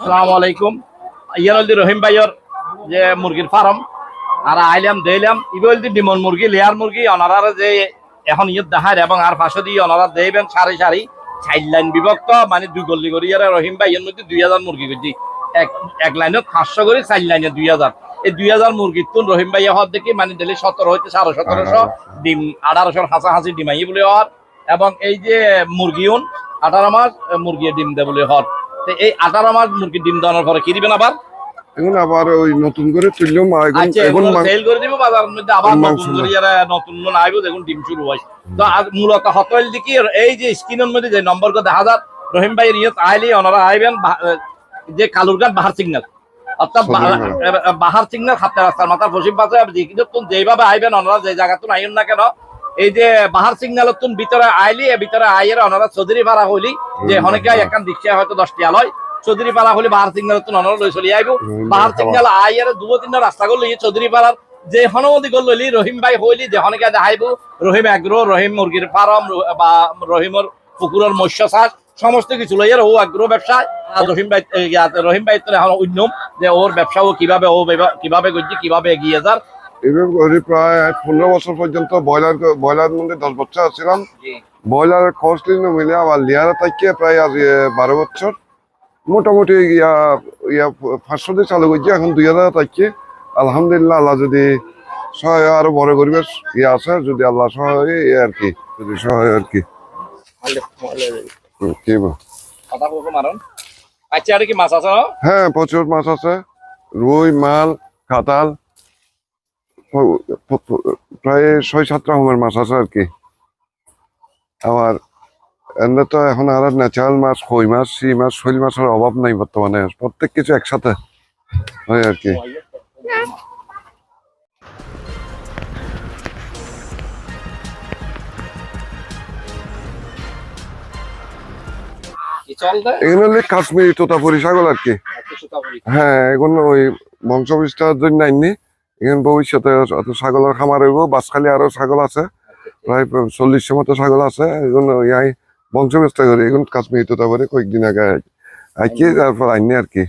সালাম আলাইকুম। ইয়ানলদি রহিম ভাইয়র যে মুরগির ফার্ম, আর আইলাম দিলাম ইবলদি ডিমন মুরগি, লেয়ার মুরগি, অনারার যে এখন ইয়ত দেখায় এবং আর পাশে দিয়ে অনারা দেবেন সারি সারি। চাইড লাইন বিভক্ত মানে দুই গল্লি করি ইয়ার রহিম ভাইয়ের মধ্যে দুই হাজার মুরগি করছি এক এক লাইনত পাঁচশো করে চার লাইনে দুই হাজার। এই দুই হাজার মুরগির তুন রহিম ভাইয়া হওয়ার দেখি মানে দিলে সতেরো হইতে সাড়ে সতেরোশো ডিম, আঠারোশোর হাসাহাসি ডিমাই বলে হওয়ার। এবং এই যে মুরগিউন আঠারো মাস মুরগি ডিম দেয় বলে হওয়ার। এই আঠারো মাস মুরগি ডিম দেওয়ার পরে কি দিবেন আবার? এখন আবার ওই নতুন করে তুললাম এখন আচ্ছা এখন সেল করে দিব বাজারের মধ্যে আবার নতুন করে যারা নতুন নতুন আইব দেখুন ডিম শুরু হয়। তো আজ মূলত হতল দিকে এই যে স্ক্রিনের মধ্যে যে নম্বর দেখা যাক রহিম ভাই ইয়ত আইলি ওনারা আইবেন যে কালুরঘাট বাহার সিগন্যাল। অর্থাৎ বাহার- সিগন্যাল হাতে রাস্তার মাথার পশ্চিম পাশে যেভাবে আইবেন ওনারা যে জায়গাতুন আইন না কেন এই যে বাহার সিগন্যাল তুন ভিতরে আইলি এ ভিতরে আইয়ের ওনারা চৌধুরী ভাড়া হইলি যে অনেকে হ্যাঁ। একখান হয়তো দশটি আলয় চৌধুরী পাড়া হলে বাহার সিগন্যাল তুন ওনারা লই চলি আইব। বাহার সিগন্যাল আইয়ার দুবো তিনটা রাস্তা করল চৌধুরী পাড়ার যে হনমতি করল রহিম ভাই হইলি যে হনেকে দেখাইব রহিম এগ্রো রহিম মুরগির ফার্ম বা রহিমর পুকুরের মৎস্য চাষ সমস্ত কিছু লইয়ার ও আগ্রহ ব্যবসা আর রহিম ভাই রহিম ভাই তো এখন উন্নম যে ওর ব্যবসা ও কীভাবে ও কীভাবে করছে কীভাবে এগিয়ে যার করে প্রায় পনেরো বছর পর্যন্ত ব্রয়লার ব্রয়লার মধ্যে দশ বছর ছিলাম ব্রয়লার খরচ মিলে আবার লিয়ারে থাকিয়ে প্রায় আজ বারো বছর। মোটামুটি ইয়া ইয়া পাঁচশো দিয়ে চালু করছি এখন দুই হাজার থাকিয়ে আলহামদুলিল্লাহ আল্লাহ যদি সহায় আরও বড় পরিবেশ ইয়ে আছে যদি আল্লাহ সহায় হয়, আর কি যদি সহায় আর কি। আচ্ছা আর কি মাছ আছে? হ্যাঁ প্রচুর মাছ আছে। রুই মাল কাতাল প্রায় ছয় সাত রকমের মাছ আছে আর কি। আবার এমনি তো এখন আর ন্যাচারাল মাছ কই মাছ শি মাছ শৈল মাছের অভাব নাই বর্তমানে। প্রত্যেক কিছু একসাথে হয় আর কি। কি চল দেয় এগুলো হলে কাশ্মীরি তোতাপুরি ছাগল আর কি। হ্যাঁ এগুলো ওই বংশ বিস্তারের জন্য আইনি এখানে ভবিষ্যতে অত ছাগলের খামার হইব বাসখালি আরও ছাগল আছে, প্রায় চল্লিশ মতো ছাগল আছে এখন ইয়াই বংশ ব্যস্ত করি এখন কাশ্মীর তো তারপরে কয়েকদিন আগে আইকি তারপর আইনি আর কি।